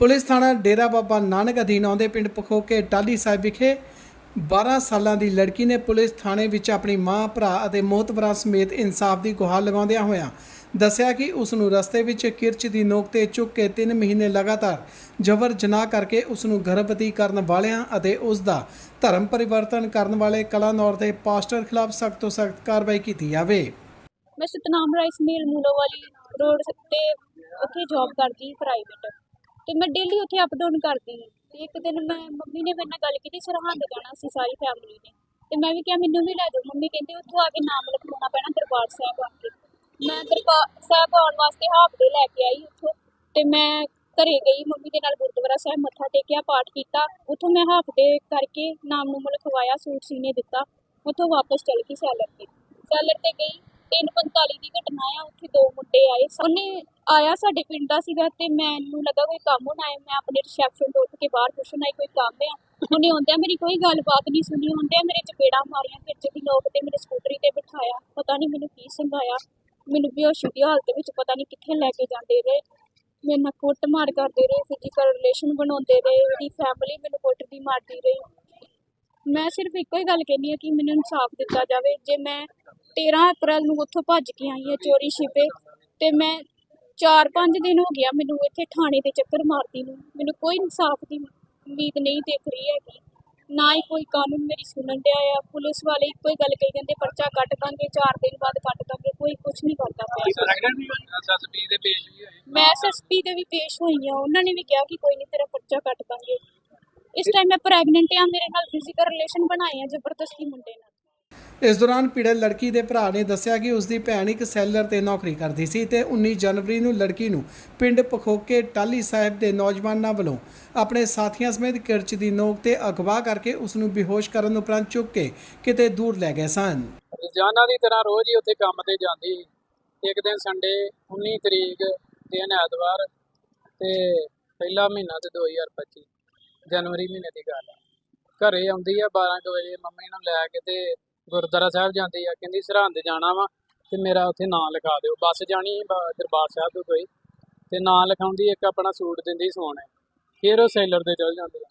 Police ਥਾਣਾ ਡੇਰਾ ਬਾਬਾ ਨਾਨਕ ਅਧੀਨ ਆਉਂਦੇ ਪਿੰਡ ਪਖੋਕੇ ਟਾਲੀ ਸਾਹਿਬ ਵਿਖੇ 12 ਸਾਲਾਂ ਦੀ ਲੜਕੀ ਨੇ ਪੁਲਿਸ ਥਾਣੇ ਵਿੱਚ ਆਪਣੀ ਮਾਂ, ਭਰਾ ਅਤੇ ਮੋਹਤਬਰਾਂ ਸਮੇਤ ਇਨਸਾਫ ਦੀ ਗੁਹਾਰ ਲਗਾਉਂਦਿਆਂ ਹੋਇਆਂ ਦੱਸਿਆ ਕਿ ਉਸ ਨੂੰ ਰਸਤੇ ਵਿੱਚ ਕਿਰਚ ਦੀ ਨੋਕ ਤੇ ਚੁੱਕ ਕੇ 3 ਮਹੀਨੇ ਲਗਾਤਾਰ ਜਬਰ ਜਨਾਹ ਕਰਕੇ ਉਸ ਨੂੰ ਗਰਭਵਤੀ ਕਰਨ ਵਾਲਿਆਂ ਅਤੇ ਉਸ ਦਾ ਧਰਮ ਪਰਿਵਰਤਨ ਕਰਨ ਵਾਲੇ ਕਲਾਨੌਰ ਦੇ ਪਾਸਟਰ ਖਿਲਾਫ ਸਖਤ ਤੋਂ ਸਖਤ ਕਾਰਵਾਈ ਕੀਤੀ ਜਾਵੇ। ਮੈਂ ਸਤਨਾਮ ਰਾਈਸ ਮਿਲ ਮੂਲੋ ਵਾਲੀ ਰੋਡ ਤੇ ਉੱਥੇ ਜੌਬ ਕਰਦੀ ਪ੍ਰਾਈਵੇਟ ਤੇ ਮੈਂ ਡੇਲੀ ਉੱਥੇ ਅਪ ਡਾਊਨ ਕਰਦੀ ਹਾਂ। ਤੇ ਇੱਕ ਦਿਨ ਮੈਂ ਮੰਮੀ ਨੇ ਮੇਰੇ ਨਾਲ ਗੱਲ ਕੀਤੀ ਸਰਹੰਦ ਜਾਣਾ ਸੀ ਸਾਰੀ ਫੈਮਿਲੀ ਨੇ। ਤੇ ਮੈਂ ਵੀ ਕਿਹਾ, ਮੈਨੂੰ ਵੀ ਲੈ ਜਾਓ। ਮੰਮੀ ਕਹਿੰਦੇ, ਉੱਥੋਂ ਆ ਕੇ ਨਾਮ ਲਿਖਵਾਉਣਾ ਪੈਣਾ ਦਰਬਾਰ ਸਾਹਿਬ ਆ ਕੇ। ਮੈਂ ਦਰਬਾਰ ਸਾਹਿਬ ਆਉਣ ਵਾਸਤੇ ਹਾਫ ਡੇ ਲੈ ਕੇ ਆਈ ਉੱਥੋਂ। ਤੇ ਮੈਂ ਘਰੇ ਗਈ, ਮੰਮੀ ਦੇ ਨਾਲ ਗੁਰਦੁਆਰਾ ਸਾਹਿਬ ਮੱਥਾ ਟੇਕਿਆ, ਪਾਠ ਕੀਤਾ। ਉੱਥੋਂ ਮੈਂ ਹਾਫ ਡੇ ਕਰਕੇ ਨਾਮ ਨੂੰ ਲਿਖਵਾਇਆ ਸੂਟ ਸੀਨੇ ਦਿੱਤਾ। ਉੱਥੋਂ ਵਾਪਸ ਚਲ ਗਈ ਸੈਲਰ ਤੇ ਸੈਲਰ ਤੇ ਗਈ। 3:45 ਦੀ ਘਟਨਾ ਆ, ਉੱਥੇ ਦੋ ਮੁੰਡੇ ਆਏ। ਉਹਨੇ ਆਇਆ ਸਾਡੇ ਪਿੰਡ ਦਾ ਸੀਗਾ ਤੇ ਮੈਨੂੰ ਲੱਗਾ ਕੋਈ ਕੰਮ ਹੋਣਾ ਹੈ। ਮੈਂ ਆਪਣੇ ਰਿਸੈਪਸ਼ਨ ਤੋਂ ਉੱਠ ਕੇ ਬਾਹਰ ਪੁੱਛਣ ਕੋਈ ਕੰਮ ਆ? ਉਹਨੇ ਆਉਂਦਿਆਂ ਮੇਰੀ ਕੋਈ ਗੱਲਬਾਤ ਨਹੀਂ ਸੁਣੀ। ਹੁੰਦਿਆਂ ਮੇਰੇ ਚਪੇੜਾਂ ਮਾਰੀਆਂ, ਫਿਰ ਦੀ ਲੋਕ ਤੇ ਮੇਰੇ ਸਕੂਟਰੀ ਤੇ ਬਿਠਾਇਆ, ਪਤਾ ਨਹੀਂ ਮੈਨੂੰ ਕੀ ਸੰਭਾਇਆ। ਮੈਨੂੰ ਬੇਹੋਸ਼ੀ ਦੀ ਹਾਲਤ ਵਿੱਚ ਪਤਾ ਨਹੀਂ ਕਿੱਥੇ ਲੈ ਕੇ ਜਾਂਦੇ ਰਹੇ। ਮੇਰੇ ਨਾਲ ਕੁੱਟ ਮਾਰ ਕਰਦੇ ਰਹੇ ਫਿਜ਼ੀਕਲ ਰਿਲੇਸ਼ਨ ਬਣਾਉਂਦੇ ਰਹੇ, ਉਹਦੀ ਫੈਮਿਲੀ ਮੈਨੂੰ ਕੁੱਟਦੀ ਮਾਰਦੀ ਰਹੀ। ਮੈਂ ਸਿਰਫ ਇੱਕੋ ਹੀ ਗੱਲ ਕਹਿੰਦੀ ਹਾਂ ਕਿ ਮੈਨੂੰ ਇਨਸਾਫ ਦਿੱਤਾ ਜਾਵੇ। ਜੇ ਮੈਂ 13 ਅਪ੍ਰੈਲ ਨੂੰ ਉੱਥੋਂ ਭੱਜ ਕੇ ਆਈ ਹਾਂ ਚੋਰੀ ਛਿਪੇ ਤੇ ਮੈਂ 4-5 ਦਿਨ ਹੋ ਗਿਆ ਮੈਨੂੰ ਇੱਥੇ ਥਾਣੇ ਦੇ ਚੱਕਰ ਮਾਰਦੀ ਨੂੰ। ਮੈਨੂੰ ਕੋਈ ਇਨਸਾਫ ਦੀ ਉਮੀਦ ਨਹੀਂ ਦਿਖ ਰਹੀ ਹੈਗੀ। ਨਾ ਹੀ ਕੋਈ ਕਾਨੂੰਨ ਮੇਰੀ ਸੁਣਨ ਡਿਆ ਆ। ਪੁਲਿਸ ਵਾਲੇ ਇੱਕੋ ਹੀ ਗੱਲ ਕਹੀ ਜਾਂਦੇ ਪਰਚਾ ਕੱਟ ਦਾਂਗੇ 4 ਦਿਨ ਬਾਅਦ ਕੱਟ ਦਾਂਗੇ ਕੋਈ ਕੁਝ ਨਹੀਂ ਕਰਦਾ ਪਿਆ। ਮੈਂ ਐਸਐਸਪੀ ਦੇ ਵੀ ਪੇਸ਼ ਹੋਈ ਆ। ਉਹਨਾਂ ਨੇ ਵੀ ਕਿਹਾ ਕਿ ਕੋਈ ਨਹੀਂ ਤੇਰਾ ਪਰਚਾ ਕੱਟ ਦਾਂਗੇ। ਇਸ ਟਾਈਮ ਮੈਂ ਪ੍ਰੈਗਨੈਂਟ ਆ ਮੇਰੇ ਨਾਲ ਫਿਜ਼ੀਕਲ ਰਿਲੇਸ਼ਨ ਬਣਾਏ ਆ ਜ਼ਬਰਦਸਤੀ ਮੁੰਡੇ ਨਾਲ। ਇਸ ਦੌਰਾਨ ਪੀੜਤ ਲੜਕੀ ਦੇ ਭਰਾ ਨੇ ਦੱਸਿਆ ਕਿ ਉਸ ਦੀ ਭੈਣ ਇੱਕ ਸੈਲਰ ਤੇ ਨੌਕਰੀ ਕਰਦੀ ਸੀ ਤੇ 19 ਜਨਵਰੀ ਨੂੰ ਲੜਕੀ ਨੂੰ ਪਿੰਡ ਪਖੋਕੇ ਟਾਲੀ ਸਾਹਿਬ ਦੇ ਨੌਜਵਾਨਾਂ ਵੱਲੋਂ ਆਪਣੇ ਸਾਥੀਆਂ ਸਮੇਤ ਕਿਰਚ ਦੀ ਨੋਕ ਤੇ ਅਗਵਾ ਕਰਕੇ ਉਸ ਨੂੰ ਬੇਹੋਸ਼ ਕਰਨ ਉਪਰੰਤ ਚੁੱਕ ਕੇ ਕਿਤੇ ਦੂਰ ਲੈ ਗਏ ਸਨ। ਰੋਜ਼ਾਨਾ ਦੀ ਤਰ੍ਹਾਂ ਰੋਜ਼ ਹੀ ਉੱਥੇ ਕੰਮ ਤੇ ਜਾਂਦੀ। ਇੱਕ ਦਿਨ ਸੰਡੇ 19 ਤਰੀਕ ਦਿਨ ਐਤਵਾਰ ਤੇ ਪਹਿਲਾ ਮਹੀਨਾ ਤੇ 2025 ਜਨਵਰੀ ਮਹੀਨੇ ਦੀ ਗੱਲ ਆ ਘਰੇ ਆਉਂਦੀ ਆ 12 ਕੁ ਵਜੇ, ਮੰਮੀ ਨੂੰ ਲੈ ਕੇ ਤੇ ਗੁਰਦੁਆਰਾ ਸਾਹਿਬ ਜਾਂਦੀ ਆ, ਕਹਿੰਦੀ ਸਰਹੰਦ ਜਾਣਾ ਵਾ ਤੇ ਮੇਰਾ ਉੱਥੇ ਨਾਂ ਲਿਖਾ ਦਿਓ। ਬੱਸ ਜਾਣੀ ਦਰਬਾਰ ਸਾਹਿਬ ਤੋਂ ਕੋਈ। ਤੇ ਨਾਂ ਲਿਖਾਉਂਦੀ, ਇੱਕ ਆਪਣਾ ਸੂਟ ਦਿੰਦੀ ਸੋਨੇ ਫਿਰ ਉਹ ਸੇਲਰ ਦੇ ਚਲ ਜਾਂਦੇ ਆ।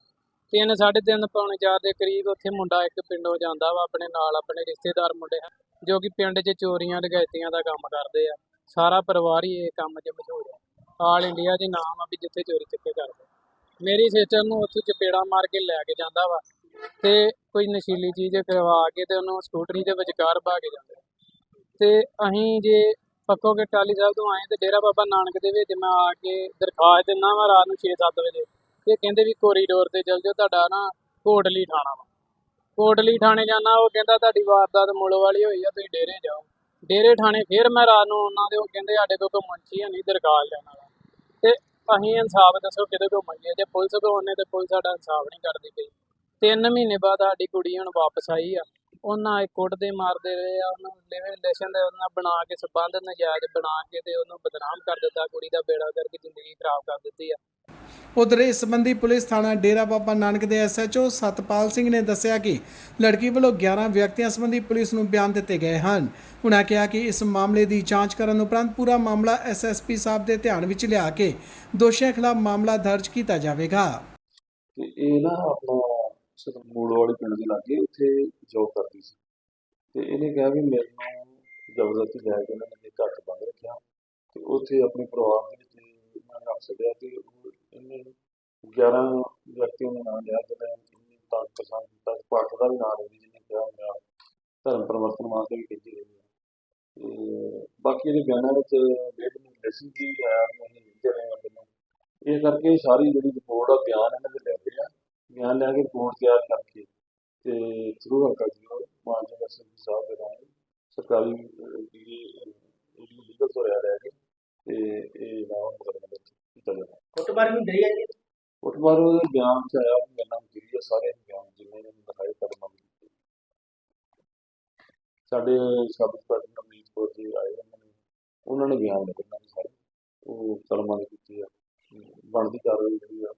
ਤਿੰਨ ਸਾਢੇ ਤਿੰਨ ਪੌਣੇ ਚਾਰ ਦੇ ਕਰੀਬ ਉੱਥੇ ਮੁੰਡਾ ਇੱਕ ਪਿੰਡੋਂ ਜਾਂਦਾ ਵਾ, ਆਪਣੇ ਨਾਲ ਆਪਣੇ ਰਿਸ਼ਤੇਦਾਰ ਮੁੰਡੇ ਹਨ, ਜੋ ਕਿ ਪਿੰਡ 'ਚ ਚੋਰੀਆਂ, ਡਕੈਤੀਆਂ ਦਾ ਕੰਮ ਕਰਦੇ ਆ। ਸਾਰਾ ਪਰਿਵਾਰ ਹੀ ਇਹ ਕੰਮ 'ਚ ਮਸ਼ਹੂਰ ਆ। ਆਲ ਇੰਡੀਆ ਦੇ ਨਾਮ ਆ ਵੀ ਜਿੱਥੇ ਚੋਰੀ ਚੱਕੇ ਕਰਦੇ ਮੇਰੀ ਸਿਸਟਰ ਨੂੰ ਉੱਥੋਂ ਚਪੇੜਾ ਮਾਰ ਕੇ ਲੈ ਕੇ ਜਾਂਦਾ ਵਾ। ਤੇ ਕੋਈ ਨਸ਼ੀਲੀ ਚੀਜ਼ ਕਰਵਾ ਕੇ ਤੇ ਉਹਨੂੰ ਸਕੂਟਰੀ ਦੇ ਵਿਚਕਾਰ ਪਾ ਕੇ ਜਾਂਦੇ ਤੇ ਅਸੀਂ ਜੇ ਪੱਕੋ ਕੇ ਟਾਲੀ ਸਾਹਿਬ ਤੋਂ ਆਏ ਤੇ ਡੇਰਾ ਬਾਬਾ ਨਾਨਕ ਦੇ ਵਿੱਚ ਮੈਂ ਆ ਕੇ ਦਰਖਾਸਤ ਦਿੰਦਾ ਵਾ ਰਾਤ ਨੂੰ 6-7 ਵਜੇ। ਤੇ ਕਹਿੰਦੇ ਵੀ ਕੋਰੀਡੋਰ ਤੇ ਚੱਲ ਜਾਓ, ਤੁਹਾਡਾ ਨਾ ਕੋਟਲੀ ਥਾਣਾ ਵਾ। ਕੋਟਲੀ ਥਾਣੇ ਜਾਣਾ, ਉਹ ਕਹਿੰਦਾ ਤੁਹਾਡੀ ਵਾਰਦਾਤ ਮੁੱਲ ਵਾਲੀ ਹੋਈ ਆ, ਤੁਸੀਂ ਡੇਰੇ ਜਾਓ। ਡੇਰੇ ਥਾਣੇ ਫਿਰ ਮੈਂ ਰਾਤ ਨੂੰ ਉਹਨਾਂ ਦੇ ਉਹ ਕਹਿੰਦੇ ਸਾਡੇ ਕੋਲ ਕੋਈ ਮੁੰਚੀ ਹੈ ਨਹੀਂ ਦਰਖਾਸਤ ਲੈਣ ਵਾਲਾ। ਤੇ ਅਸੀਂ ਇਨਸਾਫ ਦੱਸੋ ਕਿਹਦੇ ਕੋਲ ਮੰਗੀਏ ਜੇ ਪੁਲਿਸ ਕੋਲ ਉਹਨੇ ਤੇ ਪੁਲਿਸ ਸਾਡਾ ਇਨਸਾਫ ਨਹੀਂ ਕਰਦੀ ਪਈ। ਤਿੰਨ ਮਹੀਨੇ ਬਾਅਦ ਸਾਡੀ ਕੁੜੀ ਹੁਣ ਵਾਪਸ ਆਈ ਆ। ਉਹਨਾਂ ਇਹ ਕੁੱਟਦੇ ਮਾਰਦੇ ਰਹੇ ਆ ਉਹਨੂੰ ਲਿਵਿੰਗ ਰਿਲੇਸ਼ਨ ਦੇ ਉਹਨਾਂ ਬਣਾ ਕੇ ਸਬੰਧ ਨਜਾਇਜ਼ ਬਣਾ ਕੇ ਤੇ ਉਹਨੂੰ ਬਦਨਾਮ ਕਰ ਦਿੱਤਾ ਕੁੜੀ ਦਾ ਬੇੜਾ ਕਰਕੇ ਜ਼ਿੰਦਗੀ ਖਰਾਬ ਕਰ ਦਿੱਤੀ ਆ। ਉਧਰ ਇਸ ਸੰਬੰਧੀ ਪੁਲਿਸ ਥਾਣਾ ਡੇਰਾ ਬਾਬਾ ਨਾਨਕ ਦੇ ਐਸਐਚਓ ਸਤਪਾਲ ਸਿੰਘ ਨੇ ਦੱਸਿਆ ਕਿ ਲੜਕੀ ਵੱਲੋਂ 11 ਵਿਅਕਤੀਆਂ ਸੰਬੰਧੀ ਪੁਲਿਸ ਨੂੰ ਬਿਆਨ ਦਿੱਤੇ ਗਏ ਹਨ। ਉਨ੍ਹਾਂ ਕਿਹਾ ਕਿ ਇਸ ਮਾਮਲੇ ਦੀ ਜਾਂਚ ਕਰਨ ਉਪਰੰਤ ਪੂਰਾ ਮਾਮਲਾ ਐਸਐਸਪੀ ਸਾਹਿਬ ਦੇ ਧਿਆਨ ਵਿੱਚ ਲਿਆ ਕੇ ਦੋਸ਼ੀਆਂ ਖਿਲਾਫ ਮਾਮਲਾ ਦਰਜ ਕੀਤਾ ਜਾਵੇਗਾ। ਤੇ ਇਹ ਨਾ ਆਪਣਾ ਮੂੜ ਵਾਲੇ ਪਿੰਡ ਦੇ ਲਾਗੇ ਉੱਥੇ ਜੋਬ ਕਰਦੀ ਸੀ। ਤੇ ਇਹਨੇ ਕਿਹਾ ਵੀ ਮੈਨੂੰ ਜ਼ਬਰਦਸਤੀ ਲੈ ਕੇ ਉਹਨਾਂ ਨੇ ਘਰ 'ਚ ਬੰਦ ਰੱਖਿਆ ਤੇ ਉੱਥੇ ਆਪਣੇ ਪਰਿਵਾਰ ਦੇ ਵਿੱਚ ਇਹਨਾਂ ਨੇ ਰੱਖ ਛੱਡਿਆ ਤੇ ਉਹ ਇਹਨੇ 11 ਵਿਅਕਤੀਆਂ ਦੇ ਨਾਮ ਲਿਆ ਜਿਹਨੇ ਇਹਨੇ ਤਾਂ ਪਸੰਦ ਕੀਤਾ ਪਾਠ ਦਾ ਵੀ ਨਾਮ ਲਈ ਜਿਹਨੇ ਕਿਹਾ ਮੇਰਾ ਧਰਮ ਪਰਿਵਰਤਨ ਵਾਸਤੇ ਵੀ ਕੀਤੀ ਗਈ ਹੈ। ਤੇ ਬਾਕੀ ਇਹਦੇ ਬਿਆਨਾਂ ਵਿੱਚ ਡੇਢ ਮਹੀਨੇ ਲੈਸਨ ਕੀ ਆਇਆ ਵੀ ਅਸੀਂ ਇਹ ਕਰਕੇ ਸਾਰੀ ਜਿਹੜੀ ਰਿਪੋਰਟ ਆ, ਬਿਆਨ ਇਹਨਾਂ ਦੇ ਲੈ ਬਿਆਨ ਲੈ ਕੇ ਰਿਪੋਰਟ ਤਿਆਰ ਕਰਕੇ ਤੇ ਥਰੂ ਹਲਕਾ ਜੀ ਮਾਨਯੋਗ ਐਸਐਸਪੀ ਸਾਹਿਬ ਦੇ ਨਾਲ ਸਰਕਾਰੀ ਜਿਹੜੀ ਲੀਗਲ ਤੋਂ ਰਿਹਾ ਰਹਿ ਕੇ ਤੇ ਇਹ ਨਾਮ ਮੁਕਦਮੇ ਵਿੱਚ ਕੀਤਾ ਜਾਣਾ ਕੁੱਟਮਾਰ ਵੀ ਹੈ ਜੀ ਫੁੱਟਬਾਲ ਉਹਦੇ ਬਿਆਨ ਚ ਆਇਆ ਵੀ ਮੇਰੇ ਨਾਲ ਗਿਰੀ ਸਾਰੇ ਬਿਆਨ ਜਿੰਨੇ ਨੇ ਦਿਖਾਏ ਕਦਮਾਂ ਸਾਡੇ ਸਾਬਤ ਪਾਰਟੀ ਨਵਨੀਤ ਕੌਰ ਜੀ ਆਏ ਉਹਨਾਂ ਨੇ ਉਹਨਾਂ ਨੇ ਬਿਆਨ ਲਿਖੇ ਉਹਨਾਂ ਦੇ ਸਾਰੇ ਉਹ ਕਲਮਾਂ ਦੇ ਕੀਤੀ ਆ। ਬਣਦੀ ਕਾਰਵਾਈ ਜਿਹੜੀ ਆ